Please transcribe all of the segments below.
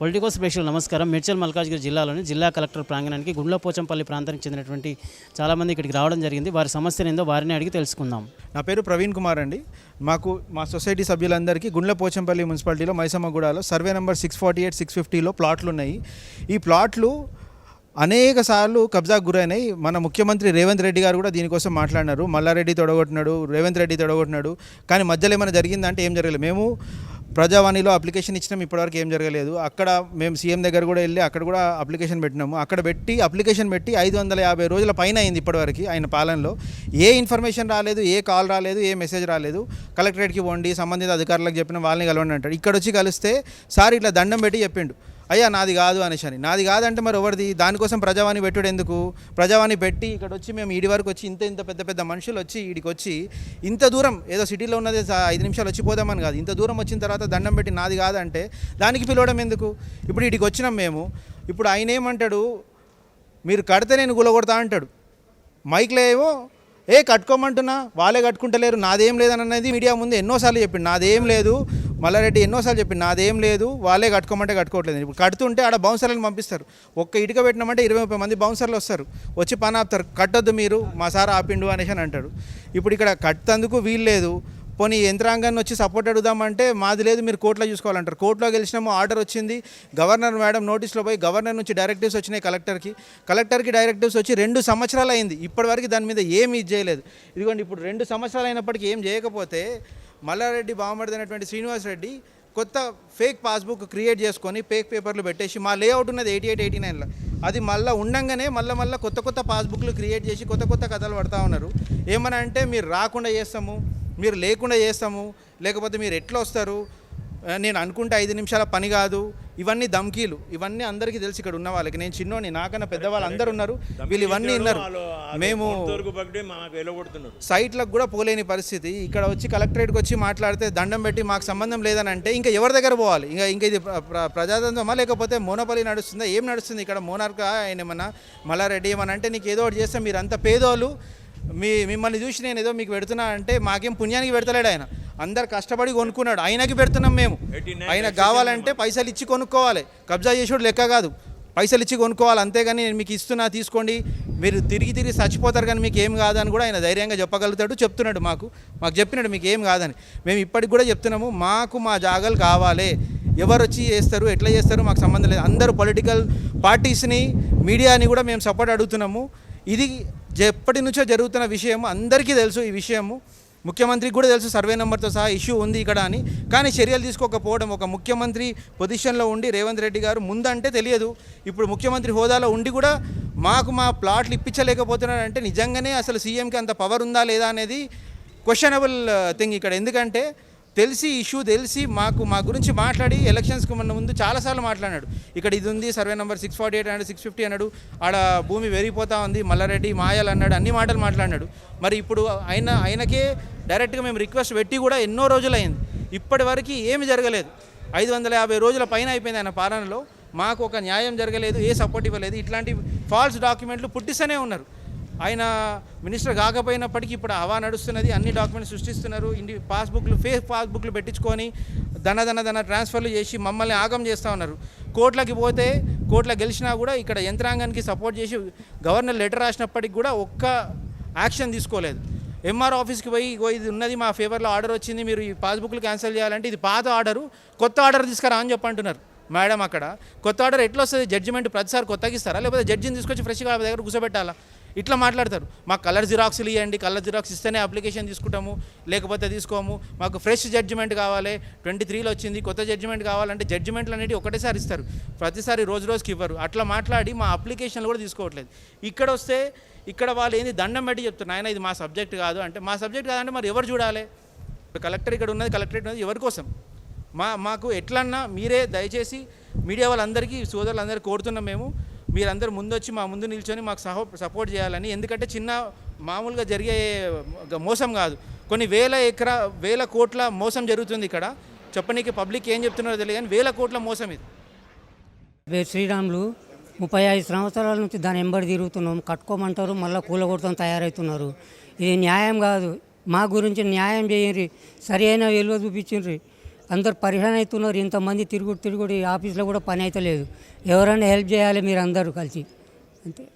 Political special నమస్కారం. మేడ్చల్ మల్కాజ్గిరి జిల్లాలోని జిల్లా కలెక్టర్ ప్రాంగణానికి గుండ్లపోచంపల్లి ప్రాంతానికి చెందినటువంటి చాలామంది ఇక్కడికి రావడం జరిగింది. వారి సమస్యను ఏందో వారిని అడిగి తెలుసుకుందాం. నా పేరు ప్రవీణ్ కుమార్ అండి. మాకు మా సొసైటీ సభ్యులందరికీ గుండ్లపోచంపల్లి మున్సిపాలిటీలో మైసమ్మగూడలో survey number six forty eight six ఫిఫ్టీలో ప్లాట్లు ఉన్నాయి ఈ ప్లాట్లు అనేక సార్లు కబ్జాకు గురైనాయి. మన ముఖ్యమంత్రి రేవంత్ రెడ్డి గారు కూడా దీనికోసం మాట్లాడినారు. మల్లారెడ్డి తొడగొట్టినాడు రేవంత్ రెడ్డి తొడగొట్టినాడు. కానీ మధ్యలో ఏమైనా జరిగిందంటే ఏం జరగలేదు. మేము ప్రజావాణిలో అప్లికేషన్ ఇచ్చినాం ఇప్పటివరకు ఏం జరగలేదు. అక్కడ మేము సీఎం దగ్గర కూడా వెళ్ళి అక్కడ కూడా అప్లికేషన్ పెట్టినాము. అక్కడ పెట్టి అప్లికేషన్ పెట్టి ఐదు వందల యాభై రోజుల పైన అయింది ఇప్పటివరకు ఆయన పాలనలో. ఏ ఇన్ఫర్మేషన్ రాలేదు ఏ కాల్ రాలేదు ఏ మెసేజ్ రాలేదు. కలెక్టరేట్కి పోండి సంబంధిత అధికారులకు చెప్పిన వాళ్ళని కలవండి అంటాడు. ఇక్కడ వచ్చి కలిస్తే సార్ ఇట్లా దండం పెట్టి చెప్పిండు. అయ్యా నాది కాదు అనేసి అని. నాది కాదంటే మరి ఎవరిది? దానికోసం ప్రజావాణి పెట్టుడు ఎందుకు? ప్రజావాణి పెట్టి ఇక్కడ వచ్చి మేము ఈడి వరకు వచ్చి ఇంత ఇంత పెద్ద పెద్ద మనుషులు వచ్చి ఈడికి వచ్చి ఇంత దూరం ఏదో సిటీలో ఉన్నది ఐదు నిమిషాలు వచ్చిపోదామని కాదు. ఇంత దూరం వచ్చిన తర్వాత దండం పెట్టి నాది కాదంటే దానికి పిలవడం ఎందుకు? ఇప్పుడు వీడికి వచ్చినాం మేము. ఇప్పుడు ఆయన ఏమంటాడు? మీరు కడితే నేను గులగొడతా అంటాడు. మైక్లో ఏమో ఏ కట్టుకోమంటున్నా? వాళ్ళే కట్టుకుంటలేరు. నాదేం లేదని అనేది మీడియా ముందు ఎన్నోసార్లు చెప్పిండు. నాదేం లేదు. మల్లారెడ్డి ఎన్నోసార్లు చెప్పి నాదేం లేదు వాళ్ళే కట్టుకోమంటే కట్టుకోవట్లేదు. ఇప్పుడు కడుతుంటే ఆడ బౌన్సర్లను పంపిస్తారు. ఒక్క ఇటుక పెట్టినామంటే ఇరవై ముప్పై మంది బౌన్సర్లు వస్తారు. వచ్చి పని ఆపుతారు. కట్టొద్దు మీరు మా సార్ ఆపిండు అనేసి అని అంటాడు ఇప్పుడు ఇక్కడ కట్టేందుకు వీలు లేదు. పోనీ యంత్రాంగాన్ని వచ్చి సపోర్ట్ అడుగుదామంటే మాది లేదు మీరు కోర్టులో చూసుకోవాలంటారు. కోర్టులో గెలిచినాము ఆర్డర్ వచ్చింది. గవర్నర్ మేడం నోటీస్లో పోయి గవర్నర్ నుంచి డైరెక్టివ్స్ వచ్చినాయి కలెక్టర్కి. కలెక్టర్కి డైరెక్టివ్స్ వచ్చి రెండు సంవత్సరాలు అయింది. ఇప్పటివరకు దాని మీద ఏమీ ఇది చేయలేదు. ఇదిగోండి ఇప్పుడు రెండు సంవత్సరాలు అయినప్పటికీ ఏం చేయకపోతే మల్లారెడ్డి బావమడిదైనటువంటి శ్రీనివాస్ రెడ్డి కొత్త ఫేక్ పాస్బుక్ క్రియేట్ చేసుకొని ఫేక్ పేపర్లు పెట్టేసి మా లేఅవుట్ ఉన్నది ఎయిటీ ఎయిట్ ఎయిటీ నైన్లో అది మళ్ళీ ఉండంగానే మళ్ళీ మళ్ళీ కొత్త కొత్త పాస్బుక్లు క్రియేట్ చేసి కొత్త కొత్త కథలు పడతా ఉన్నారు. ఏమని అంటే మీరు రాకుండా చేస్తాము మీరు లేకుండా చేస్తాము లేకపోతే మీరు ఎట్లా వస్తారు నేను అనుకుంటే ఐదు నిమిషాల పని కాదు. ఇవన్నీ ధమ్కీలు. ఇవన్నీ అందరికీ తెలుసు ఇక్కడ ఉన్న వాళ్ళకి. నేను చిన్నోని నాకన్నా పెద్దవాళ్ళు అందరూ ఉన్నారు. వీళ్ళు ఇవన్నీ విన్నారు. మేము సైట్లకు కూడా పోలేని పరిస్థితి. ఇక్కడ వచ్చి కలెక్టరేట్కి వచ్చి మాట్లాడితే దండం పెట్టి మాకు సంబంధం లేదని అంటే ఇంకా ఎవరి దగ్గర పోవాలి? ఇంకా ఇంకా ఇది ప్ర- ప్ర- ప్రజాతంత్రమా? లేకపోతే మోనోపలి నడుస్తుందా? ఏం నడుస్తుంది? ఇక్కడ మోనార్కా ఆయన ఏమన్నా మల్లారెడ్డి ఏమన్నా అంటే నీకు ఏదో ఒకటి చేస్తే మీరు అంత పేదోళ్ళు. మీ మిమ్మల్ని చూసి నేను ఏదో మీకు పెడుతున్నా అంటే మాకేం పుణ్యానికి పెడతలేడు ఆయన. అందరు కష్టపడి కొనుక్కున్నాడు. ఆయనకి పెడుతున్నాం మేము. ఆయనకు కావాలంటే పైసలు ఇచ్చి కొనుక్కోవాలి. కబ్జా చేసేవాడు లెక్క కాదు. పైసలు ఇచ్చి కొనుక్కోవాలి. అంతేగాని నేను మీకు ఇస్తున్నా తీసుకోండి. మీరు తిరిగి తిరిగి చచ్చిపోతారు కానీ మీకు ఏం కాదని కూడా ఆయన ధైర్యంగా చెప్పగలుగుతాడు చెప్తున్నాడు మాకు. మాకు చెప్పినాడు మీకు ఏం కాదని. మేము ఇప్పటికి కూడా చెప్తున్నాము మాకు మా జాగాలు కావాలి. ఎవరు వచ్చి చేస్తారు ఎట్లా చేస్తారు మాకు సంబంధం లేదు. అందరూ పొలిటికల్ పార్టీస్ని మీడియాని కూడా మేము సపోర్ట్ అడుగుతున్నాము. ఇది ఎప్పటి నుంచో జరుగుతున్న విషయం అందరికీ తెలుసు ఈ విషయము. ముఖ్యమంత్రికి కూడా తెలుసు సర్వే నెంబర్తో సహా ఇష్యూ ఉంది ఇక్కడ అని. కానీ చర్యలు తీసుకోకపోవడం ఒక ముఖ్యమంత్రి పొజిషన్లో ఉండి రేవంత్ రెడ్డి గారు ముందంటే తెలియదు. ఇప్పుడు ముఖ్యమంత్రి హోదాలో ఉండి కూడా మాకు మా ప్లాట్లు ఇప్పించలేకపోతున్నారంటే నిజంగానే అసలు సీఎంకి అంత పవర్ ఉందా లేదా అనేది క్వశ్చనబుల్ థింగ్ uh, ఇక్కడ. ఎందుకంటే తెలిసి ఇష్యూ తెలిసి మాకు మా గురించి మాట్లాడి ఎలక్షన్స్కి మొన్న ముందు చాలాసార్లు మాట్లాడాడు ఇక్కడ ఇది ఉంది survey number six forty eight అన్నాడు సిక్స్ ఫిఫ్టీ అన్నాడు ఆడ భూమి వెరిగిపోతా ఉంది మల్లారెడ్డి మాయలు అన్నాడు అన్ని మాటలు మాట్లాడినాడు. మరి ఇప్పుడు ఆయన ఆయనకే డైరెక్ట్గా మేము రిక్వెస్ట్ పెట్టి కూడా ఎన్నో రోజులు అయింది ఇప్పటి వరకు ఏమి జరగలేదు. ఐదు వందల యాభై రోజుల పైన అయిపోయింది ఆయన పాలనలో. మాకు ఒక న్యాయం జరగలేదు ఏ సపోర్ట్ ఇవ్వలేదు. ఇట్లాంటి ఫాల్స్ డాక్యుమెంట్లు పుట్టిస్తూనే ఉన్నారు. ఆయన మినిస్టర్ కాకపోయినప్పటికీ ఇప్పుడు హవా నడుస్తున్నది అన్ని డాక్యుమెంట్స్ సృష్టిస్తున్నారు. ఇంటి పాస్బుక్లు ఫేక్ పాస్బుక్లు పెట్టించుకొని ధన ధన ధన ట్రాన్స్ఫర్లు చేసి మమ్మల్ని ఆగం చేస్తూ ఉన్నారు. కోర్టులకి పోతే కోర్టులో గెలిచినా కూడా ఇక్కడ యంత్రాంగానికి సపోర్ట్ చేసి గవర్నర్ లెటర్ రాసినప్పటికి కూడా ఒక్క యాక్షన్ తీసుకోలేదు. ఎంఆర్ ఆఫీస్కి పోయి ఇది ఉన్నది మా ఫేవర్లో ఆర్డర్ వచ్చింది మీరు ఈ పాస్బుక్లు క్యాన్సిల్ చేయాలంటే ఇది పాత ఆర్డరు కొత్త ఆర్డర్ తీసుకురా అని చెప్పంటున్నారు మేడం అక్కడ. కొత్త ఆర్డర్ ఎట్లా వస్తుంది? జడ్జిమెంట్ ప్రతిసారి కొత్తగా ఇస్తారా? లేకపోతే జడ్జిని తీసుకొచ్చి ఫ్రెష్గా వాళ్ళ దగ్గర కూర్చోబెట్టాలా? ఇట్లా మాట్లాడతారు. మాకు కలర్ జిరాక్స్లు ఇవ్వండి కలర్ జిరాక్స్ ఇస్తేనే అప్లికేషన్ తీసుకుంటాము లేకపోతే తీసుకోము. మాకు ఫ్రెష్ జడ్జిమెంట్ కావాలి ట్వంటీ త్రీలో వచ్చింది కొత్త జడ్జిమెంట్ కావాలంటే జడ్జిమెంట్లు అనేవి ఒకటేసారి ఇస్తారు. ప్రతిసారి రోజు రోజుకి ఇవ్వరు. అట్లా మాట్లాడి మా అప్లికేషన్లు కూడా తీసుకోవట్లేదు. ఇక్కడ వస్తే ఇక్కడ వాళ్ళు ఏంది దండం పెట్టి చెప్తున్నారు. ఆయన ఇది మా సబ్జెక్ట్ కాదు. అంటే మా సబ్జెక్ట్ కాదంటే మరి ఎవరు చూడాలి? ఇప్పుడు కలెక్టర్ ఇక్కడ ఉన్నది కలెక్టరేట్ ఉన్నది ఎవరి కోసం? మా మాకు ఎట్లన్నా మీరే దయచేసి మీడియా వాళ్ళందరికీ సోదరులందరికీ కోరుతున్నాం మేము. మీరందరూ ముందు వచ్చి మా ముందు నిల్చొని మాకు సహో సపోర్ట్ చేయాలని. ఎందుకంటే చిన్న మామూలుగా జరిగే మోసం కాదు. కొన్ని వేల ఎకరా వేల కోట్ల మోసం జరుగుతుంది ఇక్కడ. చెప్పనీకి పబ్లిక్ ఏం చెప్తున్నారో తెలియదు కానీ వేల కోట్ల మోసం ఇది. శ్రీరాములు ముప్పై ఐదు సంవత్సరాల నుంచి దాని ఎంబడి తిరుగుతున్నాం. కట్టుకోమంటారు మళ్ళీ కూలగొడతాం తయారవుతున్నారు. ఇది న్యాయం కాదు. మా గురించి న్యాయం చేయండి. సరి అయిన విలువ చూపించిండ్రి. అందరు పరిహాన్ అవుతున్నారు ఇంతమంది తిరుగుడు తిరుగుడు ఆఫీస్లో కూడా పని అయితే లేదు. ఎవరైనా హెల్ప్ చేయాలి మీరు అందరూ కలిసి. అంతే.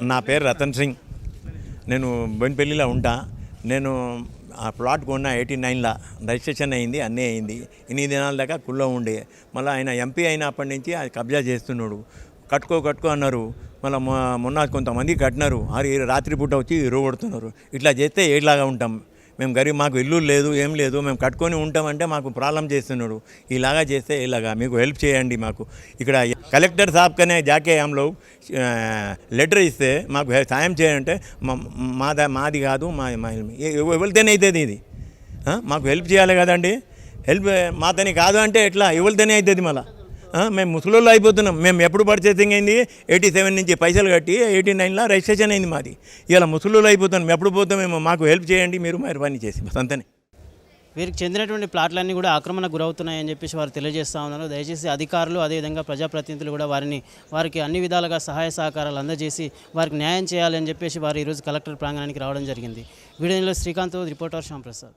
నా పేరు రతన్ సింగ్. నేను బొయినపల్లిలో ఉంటా. నేను ఆ ప్లాట్ కొన్న ఎయిటీ నైన్లో. రిజిస్ట్రేషన్ అయింది అన్నీ అయింది. ఇన్ని దినాల దాకా కుల్లో ఉండే. మళ్ళీ ఆయన ఎంపీ అయినప్పటి నుంచి అది కబ్జా చేస్తున్నాడు. కట్టుకో కట్టుకో అన్నారు. మళ్ళీ మొన్న కొంతమంది కట్టినారు. రాత్రి రాత్రిపూట వచ్చి ఇరుగొడుతున్నారు ఇట్లా చేస్తే ఏలాగా ఉంటాం. మేము గరీబ్ మాకు ఇల్లు లేదు ఏం లేదు మేము కట్టుకొని ఉంటామంటే మాకు ప్రాబ్లం చేస్తున్నాడు. ఇలాగా చేస్తే ఇలాగా మీకు హెల్ప్ చేయండి మాకు. ఇక్కడ కలెక్టర్ సాబ్కనే జాకే ఆమెలో లెటర్ ఇస్తే మాకు సాయం చేయాలంటే మా మాది కాదు మా ఎవరితేనే అవుతుంది ఇది? మాకు హెల్ప్ చేయాలి కదండి. హెల్ప్ మాతని కాదు అంటే ఎట్లా? ఎవరితేనే అవుతుంది మళ్ళీ? మేము ముసలోళ్ళు అయిపోతున్నాం. మేము ఎప్పుడు పర్చేసింగ్ అయింది? ఎయిటీ సెవెన్ నుంచి పైసలు కట్టి ఎయిటీ నైన్లో రిజిస్ట్రేషన్ అయింది మాది. ఇలా ముసలోళ్ళు అయిపోతున్నాం. ఎప్పుడు పోతామేమో మాకు హెల్ప్ చేయండి మీరు మరి పని చేసి బస్ అంతనే. వీరికి చెందినటువంటి ప్లాట్లన్నీ కూడా ఆక్రమణ గురవుతున్నాయని చెప్పేసి వారు తెలియజేస్తూ ఉన్నారు. దయచేసి అధికారులు అదేవిధంగా ప్రజాప్రతినిధులు కూడా వారిని వారికి అన్ని విధాలుగా సహాయ సహకారాలు అందజేసి వారికి న్యాయం చేయాలని చెప్పేసి వారు ఈరోజు కలెక్టర్ ప్రాంగణానికి రావడం జరిగింది. వీడియోలో Srikanth reporter Shyamprasad